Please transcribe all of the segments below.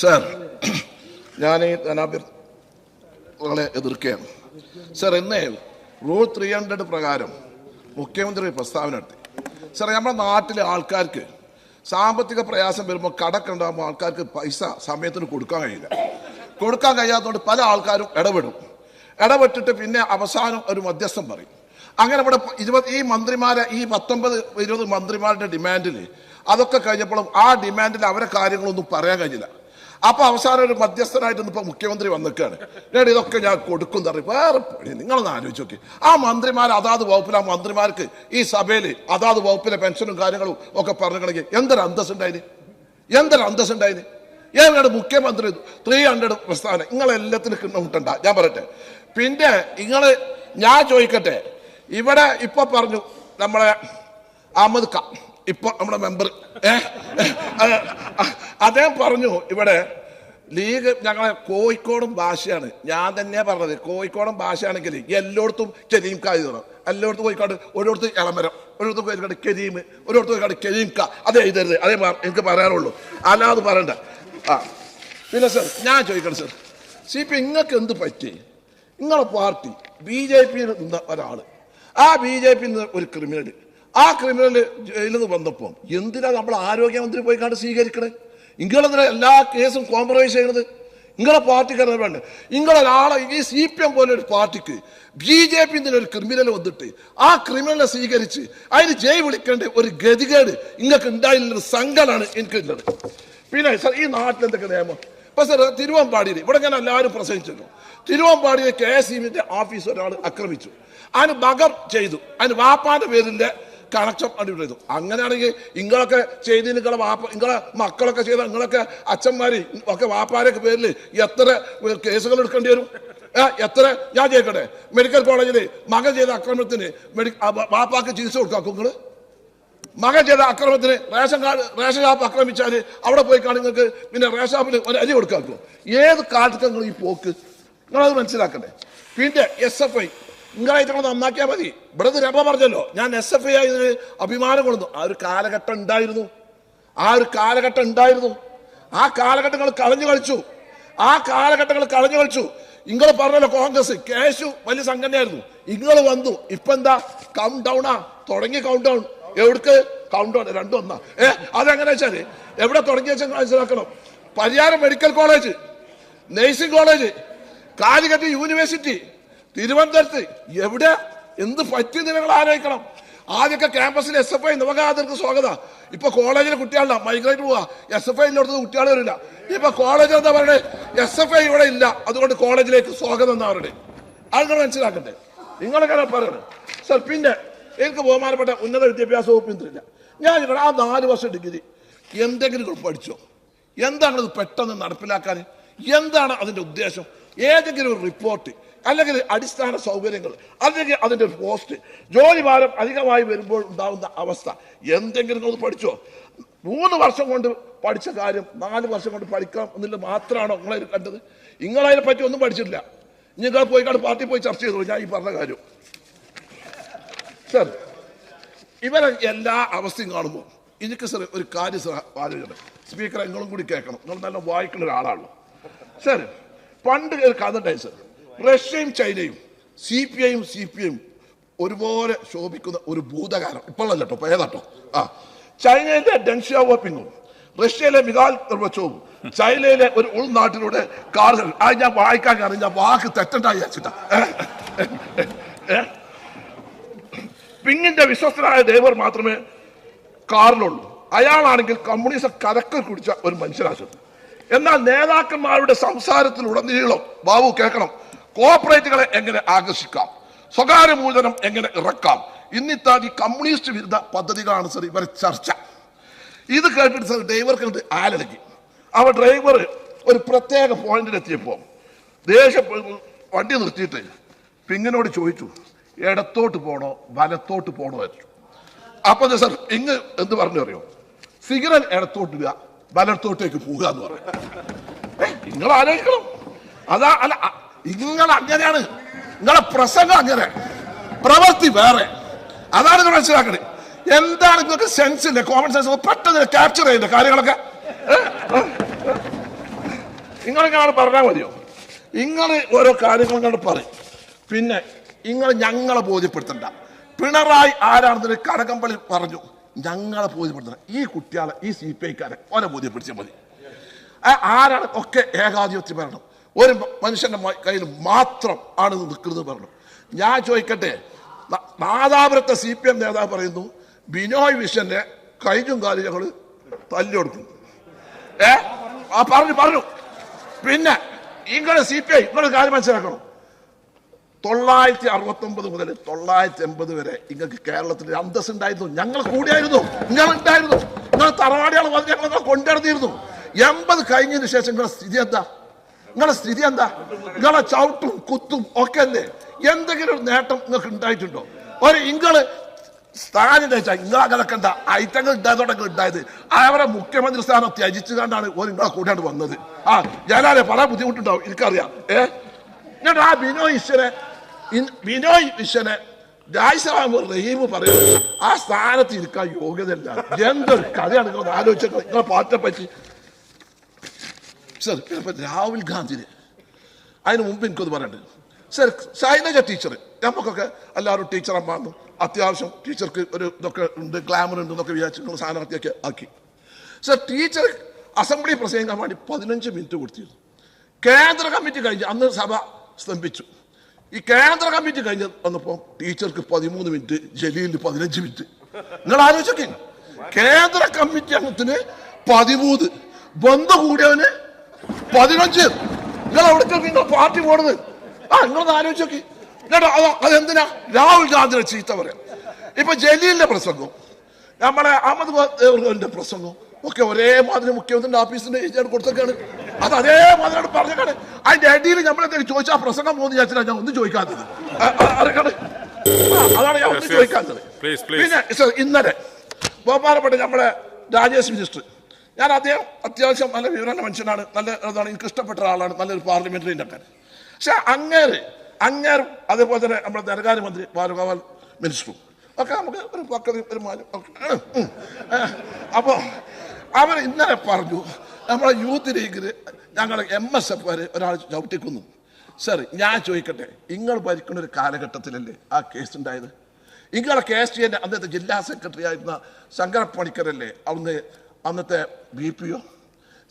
Sir ഞാൻ ഈ ധനാഭ്യർത്ഥനകളെ എതിർക്കുകയാണ്. സാർ ഇന്ന് റൂൾ ത്രീ ഹൺഡ്രഡ് പ്രകാരം മുഖ്യമന്ത്രി പ്രസ്താവന നടത്തി. സാർ നമ്മുടെ നാട്ടിലെ ആൾക്കാർക്ക് സാമ്പത്തിക പ്രയാസം വരുമ്പോൾ കടക്ക് ഉണ്ടാകുമ്പോൾ ആൾക്കാർക്ക് പൈസ സമയത്തിന് കൊടുക്കാൻ കഴിയില്ല. കൊടുക്കാൻ കഴിയാത്തതുകൊണ്ട് പല ആൾക്കാരും ഇടപെടും. ഇടപെട്ടിട്ട് പിന്നെ അവസാനം ഒരു മധ്യസ്ഥം പറയും. അങ്ങനെ ഇവിടെ ഇരുപത് ഈ മന്ത്രിമാരെ ഈ പത്തൊമ്പത് ഇരുപത് മന്ത്രിമാരുടെ ഡിമാൻഡിൽ അതൊക്കെ കഴിഞ്ഞപ്പോഴും ആ ഡിമാൻഡിൽ അവരെ കാര്യങ്ങളൊന്നും പറയാൻ കഴിഞ്ഞില്ല. അപ്പൊ അവസാനം ഒരു മധ്യസ്ഥനായിട്ട് ഇപ്പൊ മുഖ്യമന്ത്രി വന്നിക്കാണ്. ഞാൻ ഇതൊക്കെ ഞാൻ കൊടുക്കും തറി വേറെ പണി നിങ്ങളൊന്ന് ആലോചിച്ച് നോക്കി. ആ മന്ത്രിമാർ അതാത് വകുപ്പിൽ ആ മന്ത്രിമാർക്ക് ഈ സഭയിൽ അതാത് വകുപ്പിലെ പെൻഷനും കാര്യങ്ങളും ഒക്കെ പറഞ്ഞിട്ടുണ്ടെങ്കിൽ എന്തൊരു അന്തസ് ഉണ്ടായിന്? എന്തൊരു അന്തസ് ഉണ്ടായിന്? ഏതാണ് മുഖ്യമന്ത്രി ത്രീ ഹൺഡ്രഡ് പ്രസ്ഥാനം. നിങ്ങളെല്ലാത്തിനും കിണ്ണമുട്ടണ്ട ഞാൻ പറയട്ടെ. പിന്നെ നിങ്ങൾ ഞാൻ ചോദിക്കട്ടെ. ഇവിടെ ഇപ്പൊ പറഞ്ഞു നമ്മളെ അഹമ്മദ് ഖാൻ ഇപ്പൊ നമ്മുടെ മെമ്പർ അദ്ദേഹം പറഞ്ഞു. ഇവിടെ ലീഗ് ഞങ്ങളെ കോഴിക്കോടും ഭാഷയാണ് ഞാൻ തന്നെ പറഞ്ഞത്. കോഴിക്കോടും ഭാഷയാണെങ്കിൽ എല്ലായിടത്തും കരീം കാ എഴുതണം എല്ലായിടത്തും കോഴിക്കോട് ഒരിടത്ത് ഇളമരം ഒരിടത്ത് കോഴിക്കോട് കരീം ഒരിടത്ത് കോഴിക്കോട് കരീം കാ. അത് എഴുതരുത്. അതേ എനിക്ക് പറയാനുള്ളൂ. അല്ലാതെ പറയണ്ട. ആ പിന്നെ സർ ഞാൻ ചോദിക്കണം സർ സി പി നിങ്ങൾക്ക് എന്ത് പറ്റി? നിങ്ങളുടെ പാർട്ടി ബി ജെ പിയിൽ നിന്ന ഒരാൾ. ആ ബി ജെ പിന്ന ഒരു ക്രിമിനൽ ആ ക്രിമിനൽ ജയിലിൽ നിന്ന് വന്നപ്പോൾ എന്തിനാ നമ്മൾ ആരോഗ്യമന്ത്രി പോയി കണ്ട് സ്വീകരിക്കണേ? നിങ്ങളെന്തിനാ എല്ലാ കേസും കോംപ്രമൈസ് ചെയ്യണത്? നിങ്ങളെ പാർട്ടിക്കാരെ വേണ്ട? നിങ്ങളൊരാളെ ഈ സി പി എം പോലെ ഒരു പാർട്ടിക്ക് ബി ജെ പി ഒരു ക്രിമിനൽ വന്നിട്ട് ആ ക്രിമിനലിനെ സ്വീകരിച്ച് അതിന് ജയ് വിളിക്കേണ്ട ഒരു ഗതികേട് നിങ്ങൾക്ക് ഉണ്ടായില്ലൊരു സങ്കടമാണ് എനിക്കുള്ളത്. പിന്നെ സർ ഈ നാട്ടിൽ എന്തൊക്കെ നിയമം? ഇപ്പം സർ തിരുവമ്പാടിയിൽ ഇവിടെ ഞാൻ എല്ലാവരും പ്രസംഗിച്ചല്ലോ തിരുവമ്പാടിയിൽ കെ എസ് ഇബിന്റെ ഓഫീസ് ഒരാൾ ആക്രമിച്ചു. അതിന് ബഗർ ചെയ്തു. അതിന് വാപ്പാന്റെ പേരിന്റെ കണക്ഷൻ അടിപൊളി ചെയ്തു അങ്ങനെയാണെങ്കിൽ ഇങ്ങളൊക്കെ ചെയ്ത് നിങ്ങളെ വാപ്പ നിങ്ങളെ മക്കളൊക്കെ ചെയ്ത നിങ്ങളൊക്കെ അച്ഛന്മാര് ഒക്കെ വാപ്പാരൊക്കെ പേരിൽ എത്ര കേസുകൾ എടുക്കേണ്ടി വരും? എത്ര? ഞാൻ ചെയ്യട്ടെ മെഡിക്കൽ കോളേജിൽ മകൻ ചെയ്ത അക്രമത്തിന് മെഡി വാപ്പാക്ക് ചികിത്സ കൊടുക്കാം നിങ്ങൾ മകൻ ചെയ്ത അക്രമത്തിന് റേഷൻ കാർഡ് റേഷൻ ഷാപ്പ് ആക്രമിച്ചാൽ അവിടെ പോയി കാണും നിങ്ങൾക്ക് പിന്നെ റേഷൻ ഷാപ്പിൽ ഒരു അരി കൊടുക്കാക്കോ ഏത് കാലത്തൊക്കെ നിങ്ങൾ ഈ പോക്ക്? നിങ്ങളത് മനസ്സിലാക്കണ്ടേ. പിന്നെ എസ് എഫ് ഐ നിങ്ങളായിട്ട് നന്നാക്കിയാൽ മതി. ഇവിടെ രമ പറഞ്ഞല്ലോ. ഞാൻ എസ് എഫ് ഐ ആയതിന് അഭിമാനം കൊള്ളുന്നു. ആ ഒരു കാലഘട്ടം ഉണ്ടായിരുന്നു. ആ ഒരു കാലഘട്ടം ഉണ്ടായിരുന്നു. ആ കാലഘട്ടങ്ങൾ കളഞ്ഞു കളിച്ചു. ആ കാലഘട്ടങ്ങൾ കളഞ്ഞു കളിച്ചു. നിങ്ങൾ പറഞ്ഞല്ലോ കോൺഗ്രസ് കേശു വലിയ സംഘടനയായിരുന്നു. നിങ്ങൾ വന്നു. ഇപ്പൊ എന്താ? കൗണ്ട് ഡൗണാ തുടങ്ങി കൗണ്ട് ഡൗൺ എവിടേക്ക്? കൗണ്ട് ഡൗൺ രണ്ടും ഒന്നാ. ഏ അതെങ്ങനെ വെച്ചാൽ എവിടെ തുടങ്ങി വെച്ചാൽ മനസ്സിലാക്കണം? Pariyaram medical college nursing college Calicut university തിരുവനന്തപുരത്ത് എവിടെ? എന്ത് പറ്റിയ നിങ്ങൾ ആലോചിക്കണം. ആദ്യമൊക്കെ ക്യാമ്പസിൽ എസ് എഫ് ഐ നവകാതർക്ക് സ്വാഗതം. ഇപ്പൊ കോളേജിലെ കുട്ടികളില്ല മൈഗ്രേറ്റ് പോവാ. എസ് എഫ് ഐ ഇല്ലാത്തത് കുട്ടികൾ വരില്ല. ഇപ്പൊ കോളേജ് എന്താ പറയുന്നത് എസ് എഫ് ഐ ഇവിടെ ഇല്ല. അതുകൊണ്ട് കോളേജിലേക്ക് സ്വാഗതം എന്നാ പറയണേ. ആളുകൾ മനസ്സിലാക്കട്ടെ നിങ്ങളൊക്കെ പറയുന്നത് സർ പിന്നെ എനിക്ക് ബഹുമാനപ്പെട്ട ഉന്നത വിദ്യാഭ്യാസ വകുപ്പ് മന്ത്രിയില്ല. ഞാൻ ഇവിടെ ആ നാല് വർഷം ഡിഗ്രി. എന്തെങ്കിലും പഠിച്ചോ? എന്താണ് ഇത് പെട്ടെന്ന് നടപ്പിലാക്കാൻ? എന്താണ് അതിന്റെ ഉദ്ദേശം? ഏതെങ്കിലും ഒരു റിപ്പോർട്ട് അല്ലെങ്കിൽ അടിസ്ഥാന സൗകര്യങ്ങൾ അല്ലെങ്കിൽ അതിന്റെ പോസ്റ്റ് ജോലി ഭാരം അധികമായി വരുമ്പോൾ ഉണ്ടാകുന്ന അവസ്ഥ. എന്തെങ്കിലും ഒന്ന് പഠിച്ചോ. മൂന്ന് വർഷം കൊണ്ട് പഠിച്ച കാര്യം നാല് വർഷം കൊണ്ട് പഠിക്കാം എന്നുള്ള മാത്രമാണോ നിങ്ങളെ കണ്ടത്? നിങ്ങളതിനെ പറ്റി ഒന്നും പഠിച്ചിട്ടില്ല. നിങ്ങൾ പോയി കണ്ട് പാർട്ടി പോയി ചർച്ച ചെയ്തോളൂ. ഞാൻ ഈ പറഞ്ഞ കാര്യം. സർ ഇവരെ എല്ലാ അവസ്ഥയും കാണുമ്പോൾ എനിക്ക് സർ ഒരു കാര്യം സർ ആലോചിക്കണം സ്പീക്കർ നിങ്ങളും കൂടി കേൾക്കണം. നിങ്ങൾ നല്ല വായിക്കുന്ന ഒരാളാണല്ലോ. സർ പണ്ട് ഒരു കഥ ഉണ്ടായി സർ. റഷ്യയും ചൈനയും സി പി ഐയും സി പി ഐയും ഒരുപോലെ ശോഭിക്കുന്ന ഒരു ഭൂതകാലം. ഇപ്പോഴല്ല കേട്ടോ ഏതാട്ടോ ആ ചൈനയിലെ ഡെൻഷ്യാവോപ്പിങ്ങും റഷ്യയിലെ മികാൽ ഗർബച്ചോവും ചൈനയിലെ ഒരു ഉൾനാട്ടിലൂടെ കാറുകൾ ആ ഞാൻ വായിക്കാൻ കാരണം ഞാൻ വാക്ക് തെറ്റണ്ടായി അച്ഛാ പിങ്ങിന്റെ വിശ്വസ്തനായ ഡ്രൈവർ മാത്രമേ കാറിലുള്ളൂ. അയാളാണെങ്കിൽ കമ്മ്യൂണിസം കരക്കൽ കുടിച്ച ഒരു മനുഷ്യരാശം എന്നാൽ നേതാക്കന്മാരുടെ സംസാരത്തിലുടനീളം ബാബു കേൾക്കണം. കോർപ്പറേറ്റുകളെ എങ്ങനെ ആകർഷിക്കാം? സ്വകാര്യ മൂലധനം എങ്ങനെ ഇറക്കാം? ഇന്നിത്താതി കമ്മ്യൂണിസ്റ്റ് വിരുദ്ധ പദ്ധതികളാണ് സർ ഇവരെ ചർച്ച. ഇത് കേട്ടിട്ട് സർ ഡ്രൈവർ കണ്ട് ആലടക്കി അവ ഡ്രൈവർ ഒരു പ്രത്യേക പോയിന്റിൽ എത്തിയപ്പോൾ ദേഷ്യ വണ്ടി നിർത്തിയിട്ട് പിങ്ങിനോട് ചോദിച്ചു ഇടത്തോട്ട് പോണോ? വലത്തോട്ട് പോണോ? എന്ന്. അപ്പൊ സർ ഇങ്ങ് എന്ത് പറഞ്ഞു അറിയോ? സിഗ്നൽ ഇടത്തോട്ട് വലത്തോട്ടേക്ക് പോകുക എന്ന് പറയും നിങ്ങൾ ആലോചിക്കണം അതാ അല്ല നിങ്ങൾ അങ്ങനെയാണ് നിങ്ങളെ പ്രസംഗം അങ്ങനെ. പ്രവൃത്തി വേറെ. അതാണ് നിങ്ങൾ മനസ്സിലാക്കണേ. എന്താണ് നിങ്ങൾക്ക് സെൻസ് ഇല്ല? കോമൺ സെൻസ് പെട്ടെന്ന് ക്യാപ്ചർ ചെയ്യുന്ന കാര്യങ്ങളൊക്കെ? നിങ്ങളിങ്ങനെ പറഞ്ഞാൽ മതിയോ? നിങ്ങൾ ഓരോ കാര്യങ്ങൾ ഇങ്ങനെ പറയും. പിന്നെ നിങ്ങൾ ഞങ്ങളെ ബോധ്യപ്പെടുത്തണ്ട. പിണറായി ആരാണെന്ന് കടകംപള്ളി പറഞ്ഞു. ഞങ്ങളെ ബോധ്യപ്പെടുത്തണം ഈ കുട്ടികളെ ഈ സി പി ഐക്കാരെ ഓനെ ബോധ്യപ്പെടുത്തിയാൽ മതി. ആരാണ്? ഒക്കെ ഏകാധിപത്യം ഭരണം ഒരു മനുഷ്യന്റെ കയ്യിൽ മാത്രം ആണ് നിൽക്കുന്നത് പറഞ്ഞു. ഞാൻ ചോദിക്കട്ടെ നാദാപുരത്തെ സി പി എം നേതാവ് പറയുന്നു ബിനോയ് വിശ്വന്റെ കൈയും കാലും ഞങ്ങൾ തല്ലി കൊടുക്കും. ഏ? ആ പറഞ്ഞു പറഞ്ഞു. പിന്നെ ഇങ്ങനെ സി പി ഐ ഇങ്ങനെ കാര്യം മനസ്സിലാക്കണം. തൊള്ളായിരത്തി അറുപത്തി ഒമ്പത് മുതൽ തൊള്ളായിരത്തി എൺപത് വരെ നിങ്ങൾക്ക് കേരളത്തിൽ അന്തസ് ഉണ്ടായിരുന്നു ഞങ്ങൾ കൂടിയായിരുന്നു. നിങ്ങൾ ഉണ്ടായിരുന്നു. നിങ്ങൾ തറവാടികൾ വന്ന് ഞങ്ങൾ കൊണ്ടുനടന്നിരുന്നു. എൺപത് കഴിഞ്ഞതിന് ശേഷം നിങ്ങളുടെ സ്ഥിതി എന്താ? നിങ്ങളുടെ സ്ഥിതി എന്താ? നിങ്ങളെ ചവിട്ടും കുത്തും ഒക്കെ അല്ലേ എന്തെങ്കിലും ഒരു നേട്ടം നിങ്ങൾക്ക് ഉണ്ടായിട്ടുണ്ടോ? ഒരു ഇങ്ങൾ സ്ഥാനം വെച്ചാൽ നിങ്ങൾ എന്താ? ഐറ്റങ്ങൾ ഉണ്ടായതോടൊക്കെ ഉണ്ടായത് അവരെ മുഖ്യമന്ത്രി സ്ഥാനം ത്യജിച്ചു കണ്ടാണ് ഒരു നിങ്ങളെ കൂട്ടാണ്ട് വന്നത്. ആ ഞാനാലേ പല ബുദ്ധിമുട്ടുണ്ടാവും എനിക്കറിയാം. ഏ? എന്നിട്ട് ആ ബിനോയ് ഈശ്വരെ ഇൻ- ബിനോയ് ഈശ്വനെ രാജ്യസഭ റഹീം പറയുന്നത് ആ സ്ഥാനത്ത് ഇരിക്കാൻ യോഗ്യതയില്ല. എന്തൊരു കഥയാണ് നിങ്ങൾ ആലോചിച്ചത് നിങ്ങളെ പാർട്ടിയെ പറ്റി സർ രാഹുൽ ഗാന്ധിന് അതിന് മുമ്പ് എനിക്കൊന്ന് പറയണ്ട് സർ ശൈലജ ടീച്ചർ നമുക്കൊക്കെ എല്ലാവരും ടീച്ചർ അമ്മാന്ന് അത്യാവശ്യം ടീച്ചർക്ക് ഒരു ഇതൊക്കെ ഉണ്ട് ഗ്ലാമർ ഉണ്ട് എന്നൊക്കെ വിചാരിച്ച് നിങ്ങൾ സ്ഥാനാർത്ഥിയൊക്കെ ആക്കി. സർ ടീച്ചർ അസംബ്ലി പ്രസംഗിക്കാൻ വേണ്ടി പതിനഞ്ച് മിനിറ്റ് കൊടുത്തിരുന്നു. കേന്ദ്ര കമ്മിറ്റി കഴിഞ്ഞ് അന്ന് സഭ സ്തംഭിച്ചു. ഈ കേന്ദ്ര കമ്മിറ്റി കഴിഞ്ഞ് വന്നപ്പോൾ ടീച്ചർക്ക് പതിമൂന്ന് മിനിറ്റ് ജലീലിന് പതിനഞ്ച് മിനിറ്റ്. നിങ്ങൾ ആലോചിക്കേ കേന്ദ്ര കമ്മിറ്റി അംഗത്തിന് പതിമൂന്ന്. ബന്ധു കൂടിയവന് പതിനഞ്ച്. നിങ്ങൾ എവിടേക്ക് നിങ്ങൾ പാർട്ടി പോണത്. ആ നിങ്ങളൊന്ന് ആലോചിച്ച് നോക്കി. എന്നിട്ട് അത് അതെന്തിനാ? രാഹുൽ ഗാന്ധിയുടെ ചീത്ത പറയാം. ഇപ്പൊ ജലീലിന്റെ പ്രസംഗം. നമ്മളെ അഹമ്മദ് പ്രസംഗവും പ്രസംഗം. ഒക്കെ ഒരേ മാതിരി മുഖ്യമന്ത്രിന്റെ ഓഫീസിന്റെ ഏജിയാണ് കൊടുത്തൊക്കെയാണ്. അത് അതേമാതിരി പറഞ്ഞേക്കാണ്. അതിന്റെ അടിയിൽ നമ്മളെന്തെങ്കിലും ചോദിച്ചാൽ ആ പ്രസംഗം പോകുന്ന വിചാരിച്ചാൽ ഞാൻ ഒന്നും ചോദിക്കാത്തത്. അറിയണേ? അതാണ് ഞാൻ ഒന്നും. ചോദിക്കാത്തത്. പിന്നെ ഇന്നലെ ബഹുമാനപ്പെട്ട നമ്മുടെ രാജേഷ് മിനിസ്റ്റർ ഞാൻ അദ്ദേഹം അത്യാവശ്യം നല്ല വിവരമുള്ള മനുഷ്യനാണ്. നല്ല എന്താണ് എനിക്ക് ഇഷ്ടപ്പെട്ട ഒരാളാണ്. നല്ലൊരു പാർലമെന്ററി ഉണ്ടാക്കാൻ പക്ഷെ അങ്ങേര് അങ്ങേരും അതേപോലെ തന്നെ നമ്മുടെ ധനകാര്യ മന്ത്രി ബാലഗോപാൽ മിനിസ്റ്ററും ഒക്കെ നമുക്ക് ഒരു പക്കതി ഒരു മാനം ഒക്കെ അപ്പോൾ അവർ ഇന്നലെ പറഞ്ഞു നമ്മളെ യൂത്ത് ലീഗിൽ ഞങ്ങൾ എം എസ് എഫ് വരെ ഒരാൾ ചവിട്ടിക്കുന്നു. സർ ഞാൻ ചോദിക്കട്ടെ നിങ്ങൾ ഭരിക്കുന്ന ഒരു കാലഘട്ടത്തിലല്ലേ ആ കേസ് ഉണ്ടായത്? നിങ്ങളെ കേസ് ചെയ്യുന്ന അന്നത്തെ ജില്ലാ സെക്രട്ടറി ആയിരുന്ന ശങ്കര പണിക്കരല്ലേ അന്ന് അന്നത്തെ ബി പി ഒ.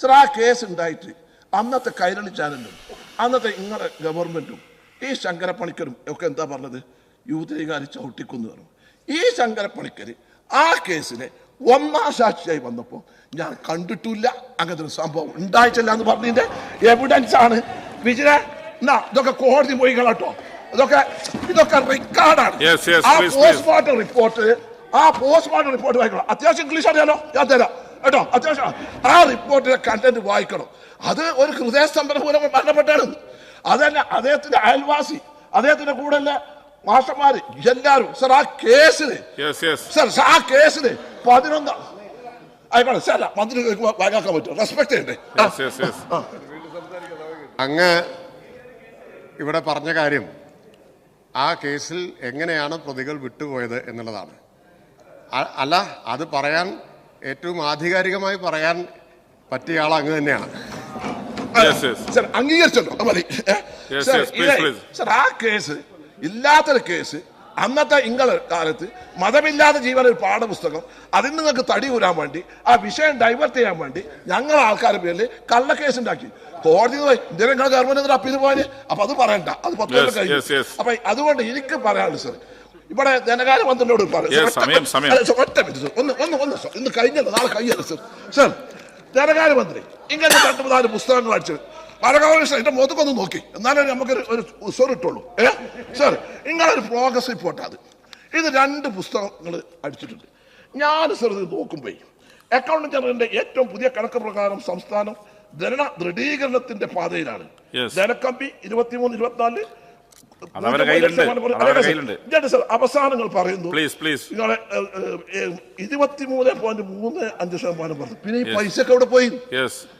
സർ ആ കേസ് ഉണ്ടായിട്ട് അന്നത്തെ കൈരളി ചാനലും അന്നത്തെ ഇങ്ങനെ ഗവൺമെന്റും ഈ ശങ്കരപ്പണിക്കരും ഒക്കെ എന്താ പറഞ്ഞത്? യൂത്ത് ലീഗുകാർ ചവിട്ടിക്കുന്നു പറഞ്ഞു. ഈ ശങ്കരപ്പണിക്കർ ആ കേസിലെ ഒന്നാം സാക്ഷിയായി വന്നപ്പോൾ ഞാൻ കണ്ടിട്ടില്ല. അങ്ങനത്തെ ഒരു സംഭവം ഉണ്ടായിട്ടില്ല എന്ന് പറഞ്ഞതിന്റെ എവിഡൻസ് ആണ്. വിജയ എന്നാ ഇതൊക്കെ കോടതി പോയി കേട്ടോ ഇതൊക്കെ ഇതൊക്കെ റെക്കോർഡാണ് ആ. പോസ്റ്റ്മോർട്ടം റിപ്പോർട്ട് ആ പോസ്റ്റ്മോർട്ടം റിപ്പോർട്ട് വായിക്കണം? അത്യാവശ്യം ഇംഗ്ലീഷ് അറിയാലോ? ഞാൻ തരാം. കേട്ടോ അത്യാവശ്യം. ആ റിപ്പോർട്ടിലെ കണ്ടന്റ് വായിക്കണം. അത് ഒരു ഹൃദയസ്തംഭനം മൂലം മരണപ്പെട്ടാണ് അതല്ല അദ്ദേഹത്തിന്റെ അയൽവാസി അദ്ദേഹത്തിന്റെ കൂടെ മാഷന്മാര് എല്ലാരും സർ ആ കേസിന് യെസ് യെസ് സർ ആ കേസിന് പതിനൊന്ന് ആയിക്കോട്ടെ സാർ മന്ത്രി വായിക്കാൻ പറ്റും റെസ്പെക്ട് ചെയ്യണ്ടേ? യെസ് യെസ് യെസ് അങ്ങ് ഇവിടെ പറഞ്ഞ കാര്യം ആ കേസിൽ എങ്ങനെയാണ് പ്രതികൾ വിട്ടുപോയത് എന്നുള്ളതാണ്. അല്ല അത് പറയാൻ ഏറ്റവും ആധികാരികമായി പറയാൻ പറ്റിയ ആൾ അങ്ങ് തന്നെയാണ്. സർ അംഗീകരിച്ചല്ലോ. മതി. സർ, ആ കേസ് ഇല്ലാത്തൊരു കേസ് അന്നത്തെ ഇങ്ങളെ കാലത്ത് മതമില്ലാത്ത ജീവൻ ഒരു പാഠപുസ്തകം അതിൽ നിങ്ങൾക്ക് തടി ഊരാൻ വേണ്ടി ആ വിഷയം ഡൈവേർട്ട് ചെയ്യാൻ വേണ്ടി ഞങ്ങൾ ആൾക്കാരുടെ പേരിൽ കള്ളക്കേസ് ഉണ്ടാക്കി. കോടതി ഇന്ത്യൻ ഗവൺമെന്റ് അപ്പീൽ പോയാൽ അപ്പൊ അത് പറയണ്ട. അത് പത്ത് കഴിഞ്ഞു. അപ്പൊ അതുകൊണ്ട് എനിക്ക് പറയാനുള്ളത് സർ ഇവിടെ ധനകാര്യ മന്ത്രിയോട് ഒറ്റ- സർ, മിനിറ്റ് ഒന്ന് ഒന്ന് ഒന്ന് സർ. ഇന്ന് കഴിഞ്ഞല്ലോ നാളെ കഴിയല്ലോ സർ സർ ധനകാര്യമന്ത്രി ഇങ്ങനെ രണ്ട് മൂന്നാൽ പുസ്തകങ്ങൾ അടിച്ചത് മലകാലകൃഷ്ണൻ എന്റെ മുഖത്തൊക്കെ നോക്കി. എന്നാലേ നമുക്ക് ഒരു ഉസർ ഇട്ടുള്ളൂ ഏ? സർ ഇങ്ങനൊരു പ്രോഗ്രസ് റിപ്പോർട്ട് അത്. ഇത് രണ്ട് പുസ്തകങ്ങൾ അടിച്ചിട്ടുണ്ട്. ഞാൻ സർ ഇത് നോക്കുമ്പോൾ അക്കൗണ്ടന്റ് ജനറലിന്റെ ഏറ്റവും പുതിയ കണക്ക് പ്രകാരം സംസ്ഥാനം ധന ദൃഢീകരണത്തിന്റെ പാതയിലാണ്. ധനക്കമ്പി ഇരുപത്തിമൂന്ന് ഇരുപത്തിനാല് അവസാനങ്ങൾ പറയുന്നു. പ്ലീസ് പ്ലീസ് നിങ്ങളെ ഇരുപത്തിമൂന്ന് പോയിന്റ് മൂന്ന് അഞ്ച് ശതമാനം പറഞ്ഞു. പിന്നെ ഈ പൈസ ഒക്കെ എവിടെ പോയി?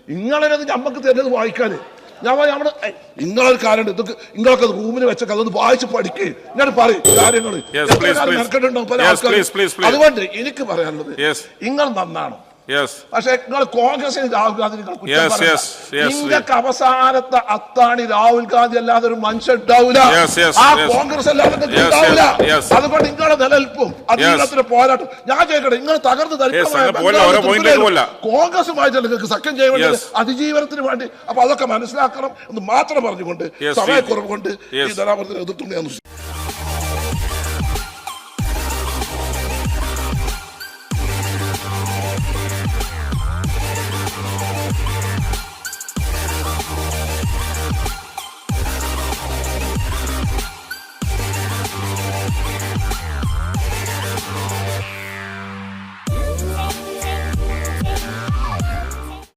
നിങ്ങളെ നമ്മക്ക് ഞമ്മക്ക് തരുന്നത് വായിക്കാന്. ഞാൻ പറഞ്ഞു, നമ്മുടെ നിങ്ങളൊരു കാര്യമുണ്ട്. ഇതൊക്കെ ഇങ്ങളൊക്കെ റൂമിൽ വെച്ചൊക്കെ അതൊന്ന് വായിച്ച് പഠിക്കേ. ഞാൻ പറയും കാര്യങ്ങൾ Yes, please, please. Yes, please, please, please. അതുകൊണ്ട് എനിക്ക് പറയാനുള്ളത് Yes. നിങ്ങൾ നന്നാണോ പക്ഷെ നിങ്ങൾ കോൺഗ്രസിന് രാഹുൽ ഗാന്ധി നിങ്ങൾ കുറ്റം നിങ്ങൾക്ക് അവസാനത്തെ അത്താണി രാഹുൽ ഗാന്ധി അല്ലാതെ ഒരു മനുഷ്യൻ ഉണ്ടാവില്ല ആ കോൺഗ്രസ് അല്ലാതെ ഉണ്ടാവില്ല. അതുകൊണ്ട് നിങ്ങളുടെ നിലനിൽപ്പും അധികാരത്തിന് പോരാട്ടം ഞാൻ ചോദിക്കട്ടെ നിങ്ങൾ തകർന്ന് കോൺഗ്രസുമായി. കോൺഗ്രസുമായിട്ട് നിങ്ങൾക്ക് സഖ്യം ചെയ്യാൻ വേണ്ടി. അതിജീവനത്തിന് വേണ്ടി? അപ്പൊ അതൊക്കെ മനസ്സിലാക്കണം എന്ന് മാത്രം പറഞ്ഞുകൊണ്ട് സമയക്കുറവ് കൊണ്ട് ഈ Yes. എതിർത്തുണ്ടെന്ന്